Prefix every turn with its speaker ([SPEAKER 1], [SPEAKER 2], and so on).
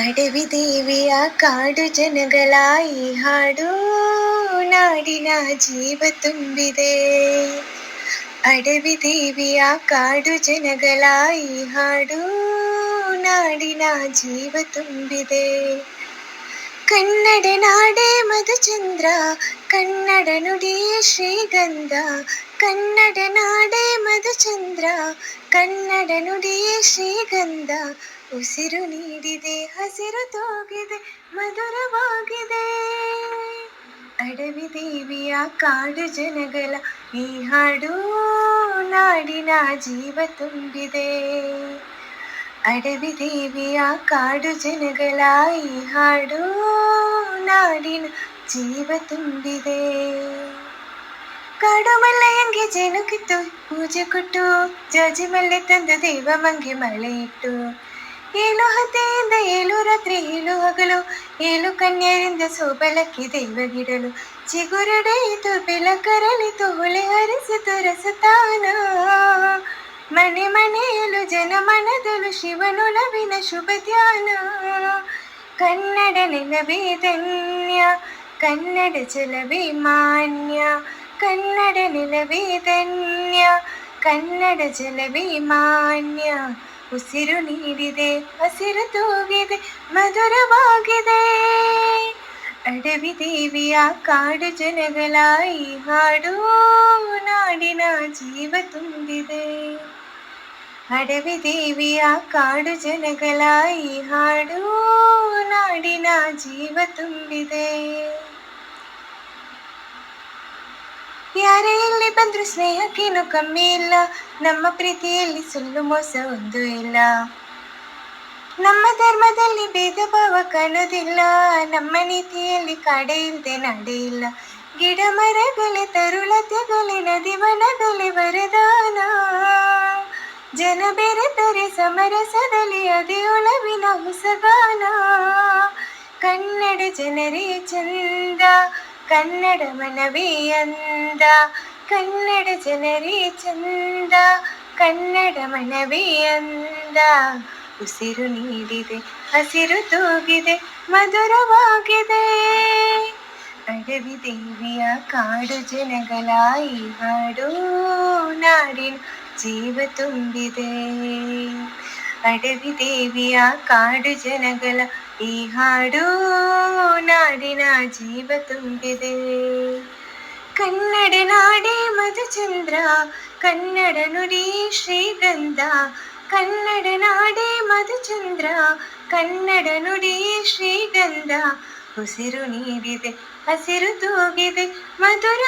[SPEAKER 1] ಅಡವಿ ದೇವಿಯ ಕಾಡು ಜನಗಳ ಈ ಹಾಡು ನಾಡಿನ ಜೀವ ತುಂಬಿದೆ ಅಡವಿ ದೇವಿಯ ಕಾಡು ಜನಗಳ ಈ ಹಾಡು ನಾಡಿನ ಜೀವ ತುಂಬಿದೆ ಕನ್ನಡ ನಾಡೆ ಮಧುಚಂದ್ರ, ಕನ್ನಡ ನುಡಿಯೇ ಶ್ರೀಗಂಧ, ಕನ್ನಡ ನಾಡೆ ಮಧುಚಂದ್ರ, ಕನ್ನಡ ನುಡಿಯೇ ಶ್ರೀಗಂಧ, ಉಸಿರು ನೀಡಿದೆ, ಹಸಿರು ತೋಗಿದೆ, ಮಧುರವಾಗಿದೆ. ಅಡವಿ ದೇವಿಯ ಕಾಡು ಜನಗಳ, ಈ ಹಾಡು ನಾಡಿನ ಜೀವ ತುಂಬಿದೆ. ಅಡವಿ ದೇವಿಯ ಕಾಡು ಜನಗಳ ಈ ಹಾಡು ನಾಡಿನ ಜೀವ ತುಂಬಿದೆ. ಕಾಡು ಮಲ್ಲಯ್ಯಂಗೆ ಜೇನು ಕಿತ್ತು ಪೂಜೆ ಕೊಟ್ಟು, ಜಾಜಿ ಮಲ್ಲೆ ತಂದು, ದೇವ ಮಂಗೆ ಮಳೆ ಇಟ್ಟು. ಏಳು ಹತ್ತೆಯಿಂದ ಏಳು ರಾತ್ರಿ, ಏಳು ಹಗಲು, ಏಳು ಕನ್ಯರಿಂದ ಸೋಬಲಕ್ಕೆ ದೈವಗಿಡಲು ಚಿಗುರಡೆಯಿತು, ಬೆಲಕರಳಿತು, ಹೊಳೆ ಹರಿಸಿತು, ರಸತಾನ. ಮನೆ ಮನೆಯಲು ಜನ ಮನದಲು ಶಿವನುಲವಿನ ಶುಭ ಧ್ಯಾನ. ಕನ್ನಡ ನೆಲವೇ ಧನ್ಯ, ಕನ್ನಡ ಜಲವೇ ಮಾನ್ಯ, ಕನ್ನಡ ನೆಲವೇ ಧನ್ಯ, ಕನ್ನಡ ಜಲವೇ ಮಾನ್ಯ. ಉಸಿರು ನೀಡಿದೆ, ಹಸಿರು ತೂಗಿದೆ, ಮಧುರವಾಗಿದೆ. ಅಡವಿ ದೇವಿಯ ಕಾಡು ಜನಗಳ ಈ ಹಾಡು, ನಾಡಿನ ಜೀವ ತುಂಬಿದೆ. ಅಡವಿ ದೇವಿಯ ಕಾಡು ಜನಗಳ ಈ ಹಾಡು ನಾಡಿನ ಜೀವ ತುಂಬಿದೆ. ಯಾರೇ ಇಲ್ಲಿ ಬಂದ್ರು ಸ್ನೇಹಕ್ಕೇನು ಕಮ್ಮಿ ಇಲ್ಲ, ನಮ್ಮ ಪ್ರೀತಿಯಲ್ಲಿ ಸುಳ್ಳು ಮೋಸ ಒಂದು ಇಲ್ಲ. ನಮ್ಮ ಧರ್ಮದಲ್ಲಿ ಭೇದ ಭಾವ ಕಾಣೋದಿಲ್ಲ, ನಮ್ಮ ನೀತಿಯಲ್ಲಿ ಕಾಡೆ ಇಲ್ಲದೆ ನಡೆ ಇಲ್ಲ. ಗಿಡ ಮರಗಳೇ ತರುಳತೆಗಳೇ, ನದಿ ವನಗಳೇ, ವರದಾನ. ಜನ ಬೆರೆತರೆ ಸಮರಸದಲ್ಲಿ ಅದೇ ಒಳವಿನ ಹೊಸಗಾನ ಕನ್ನಡ ಜನರೇ ಚಂದ, ಕನ್ನಡ ಮನವೇ ಅಂದ. ಕನ್ನಡ ಜನರೇ ಚಂದ, ಕನ್ನಡ ಮನವೇ ಅಂದ. ಉಸಿರು ನೀಡಿದೆ, ಹಸಿರು ತೂಗಿದೆ, ಮಧುರವಾಗಿದೆ. ಅಡವಿ ದೇವಿಯ ಕಾಡು ಜನಗಳ ಈ ಹಾಡು ನಾಡಿನ ಜೀವ ತುಂಬಿದೆ. ಅಡವಿ ದೇವಿಯ ಕಾಡು ಜನಗಳ ಈ ಹಾಡು ನಾಡಿನ ಜೀವ ತುಂಬಿದೆ. ಕನ್ನಡ ನಾಡೆ ಮಧುಚಂದ್ರ, ಕನ್ನಡ ನುಡಿ ಶ್ರೀಗಂಧ. ಕನ್ನಡ ನಾಡೆ ಮಧುಚಂದ್ರ, ಕನ್ನಡ ನುಡಿ ಶ್ರೀಗಂಧ. ಉಸಿರು ನೀಡಿದೆ ಹಸಿರು ತೂಗಿದೆ ಮಧುರ